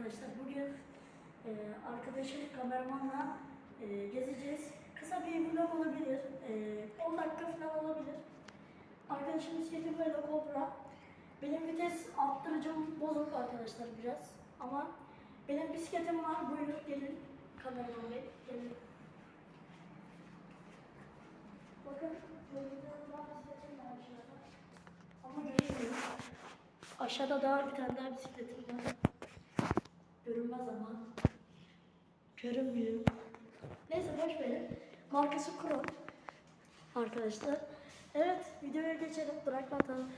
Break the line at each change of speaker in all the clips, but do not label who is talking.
arkadaşlar. Bugün e, arkadaşım kameramanla e, gezeceğiz. Kısa bir vlog olabilir. E, 10 dakika falan olabilir. Arkadaşım bisikleti böyle Cobra. Benim vites arttırıcım bozuk arkadaşlar biraz. Ama benim bisikletim var. Buyurun gelin. Kameraman bey gelin. Bakın tane daha bisikletim var aşağıda. Ama görünmüyor. Aşağıda daha bir tane daha bisikletim var. Görünmez ama. Görünmüyor. Neyse boş verin. Markası Kron. Arkadaşlar. Evet videoya geçelim. Durak batalım.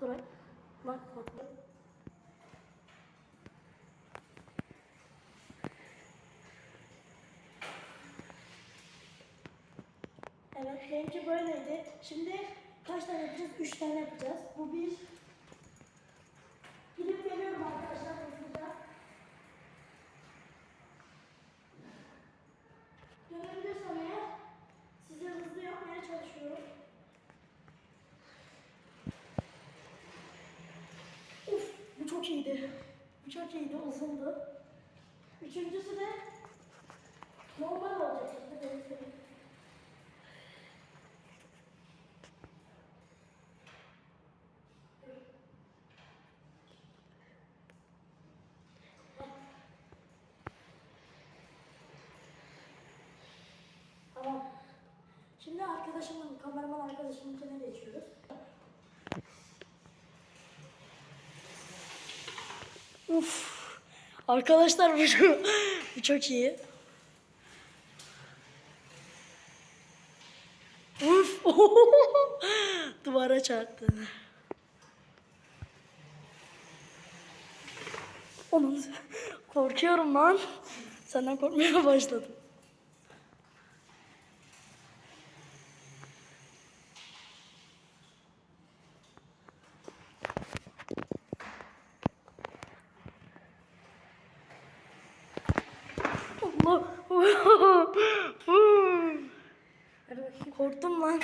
Durak. Bak batalım. Evet benimki böyleydi. Şimdi kaç tane yapacağız? Üç tane yapacağız. Bu bir. İyiydi. Bu çok iyiydi uzundu. Üçüncüsü de normal olacak. Tamam. Şimdi arkadaşımın, kameraman arkadaşımınkine Uf. Arkadaşlar bu bu çok iyi. Uf. Duvara çarptı. Onun korkuyorum lan. Senden korkmaya başladım. Korktum lan.